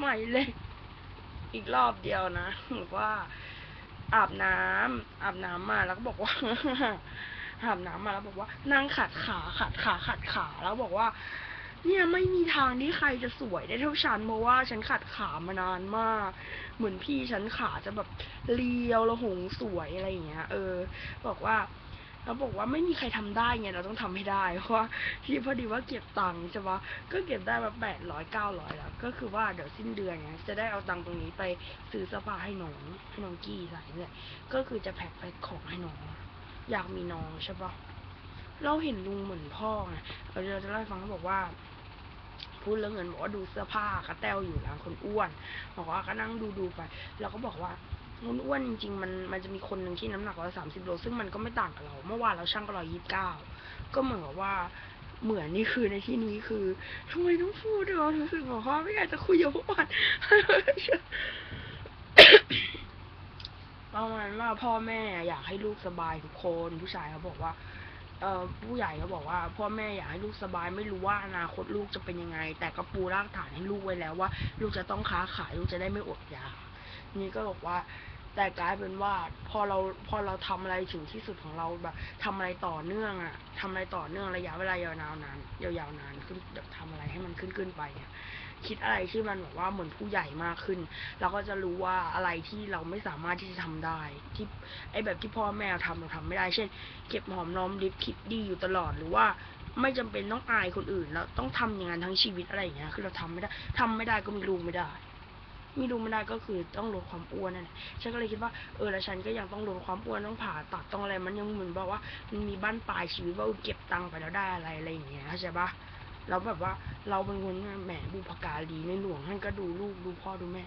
ใหม่เลย อีกรอบเดียวนะบอว่า อาบน้ำอาบน้ำมาแล้วก็บอกว่าอาบน้ำมาแล้วบอกว่า นั่งขัดขาขัดขาขัดขาแล้วบอกว่า เนี่ยไม่มีทางที่ใครจะสวยได้เท่าฉันเพราะว่าฉันขัดขามานานมาก เหมือนพี่ฉันขาจะแบบเรียวและหงสวยอะไรอย่างเงี้ย เออ บอกว่า แล้วบอกว่าไม่มีใครทำได้ไงเราต้องทำให้ได้เพราะว่าที่พอดีว่าเก็บตังค์ใช่ปะก็เก็บได้มาแปดร้อยเก้าร้อยแล้ว ก็คือว่าเดี๋ยวสิ้นเดือนเนี้ยจะได้เอาตังค์ตรงนี้ไปซื้อเสื้อผ้าให้น้องให้น้องกี้ใส่เนี่ยก็คือจะแพ็คไปของให้น้อง อยากมีน้องใช่ปะเราเห็นลุงเหมือนพ่อไงเราจะเล่าให้ฟังเขาบอกว่าพูดเรื่องเงินบอกว่าดูเสื้อผ้ากระแตวอยู่ร้านคนอ้วนบอกว่าก็นั่งดูดูไป แล้วก็บอกว่า คนอ้วนจริงๆมันมันจะมีคนหนึ่งที่น้ำหนักร้อยสามสิบโลซึ่งมันก็ไม่ต่างกับเรา เมื่อวานเราช่างก็ร้อยยี่สิบเก้าก็เหมือนกับว่าเหมือนนี่คือในที่นี้คือทำไมต้องพูดด้วยวะรู้สึกบอกว่าไม่อยากจะคุยกับพวกมันประมาณว่าพ่อแม่อยากให้ลูกสบายทุกคนผู้ชายเขาบอกว่าเอ่อผู้ใหญ่เขาบอกว่า พ่อแม่อยากให้ลูกสบายไม่รู้ว่าอนาคตลูกจะเป็นยังไง แต่ก็ปูรากฐานให้ลูกไว้แล้วว่า ลูกจะต้องค้าขายลูกจะได้ไม่อดอยาก นี่ก็บอกว่า แต่กลายเป็นว่าพอเราพอเราทำอะไรถึงที่สุดของเราแบบทำอะไรต่อเนื่องอะทำอะไรต่อเนื่องระยะเวลายาวนานนานยาวๆนานขึ้นแบบทำอะไรให้มันขึ้นขึ้นไปเนี่ยคิดอะไรที่มันแบบว่าเหมือนผู้ใหญ่มากขึ้น เราก็จะรู้ว่าอะไรที่เราไม่สามารถที่จะทำได้ ที่ไอแบบที่พ่อแม่ทำเราทำไม่ได้ เช่น เก็บหอมรอมริบคิดดีอยู่ตลอดหรือว่าไม่จำเป็นต้องอายคนอื่น แล้วต้องทำอย่างนั้นทั้งชีวิตอะไรอย่างเงี้ยคือเราทำไม่ได้ทำไม่ได้ก็มีลูกไม่ได้ ไม่ดูไม่ได้ก็คือต้องลดความอ้วนนั่นแหละฉันก็เลยคิดว่าเออแล้วฉันก็ยังต้องลดความอ้วนต้องผ่าตัดต้องอะไรมันยังเหมือนบอกว่ามันมีบ้านปลายชีวิตว่าเออเก็บตังค์ไปแล้วได้อะไรอะไรอย่างเงี้ยเข้าใจปะแล้วแบบว่าเราเป็นคนแหมบุพการีในหลวงท่านก็ดูลูกดูพ่อดูแม่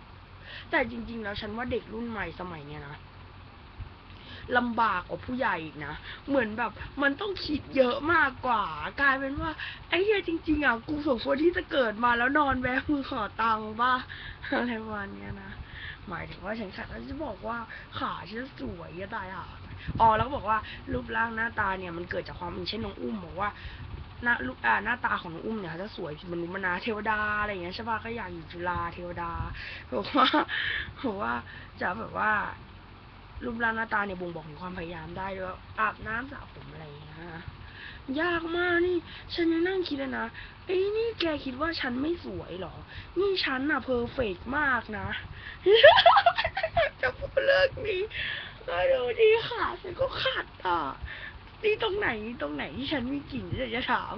แต่จริง ๆ แล้วฉันว่าเด็กรุ่นใหม่สมัยเนี้ยนะ ลำบากกว่าผู้ใหญ่อีกนะ เหมือนแบบมันต้องคิดเยอะมากกว่า กลายเป็นว่า ไอ้เหี้ยจริง ๆอะกูสมควรที่จะเกิดมาแล้วนอนแวะมือขอตังค์ป่ะอะไรประมาณเนี้ยนะหมายถึงว่าฉันขาแล้วจะบอกว่าขาฉันสวยจะตายอะอ๋อแล้วก็บอกว่ารูปร่างหน้าตาเนี่ยมันเกิดจากความเช่นน้องอุ้มบอกว่าหน้าลูกอ่าหน้าตาของน้องอุ้มเนี่ยเขาจะสวยเป็นมนุษย์มนาเทวดาอะไรอย่างเงี้ยใช่ป่ะก็อยากอยู่จุฬาเทวดาบอกว่าบอกว่าจะแบบว่า รูปร่างหน้าตาเนี่ยบ่งบอกถึงความพยายามได้ด้วยอาบน้ำสระผมอะไรนะ ยากมากนี่ ฉันยังนั่งคิดเลยนะไอ้ยนี่แกคิดว่าฉันไม่สวยหรอ นี่ฉันน่ะเพอร์เฟกมากนะ จะพูดเลิกนี้ก็ดูดีค่ะฉันก็ขัดอะนี่ตรงไหนตรงไหนที่ฉันมีกลิ่นที่จะถาม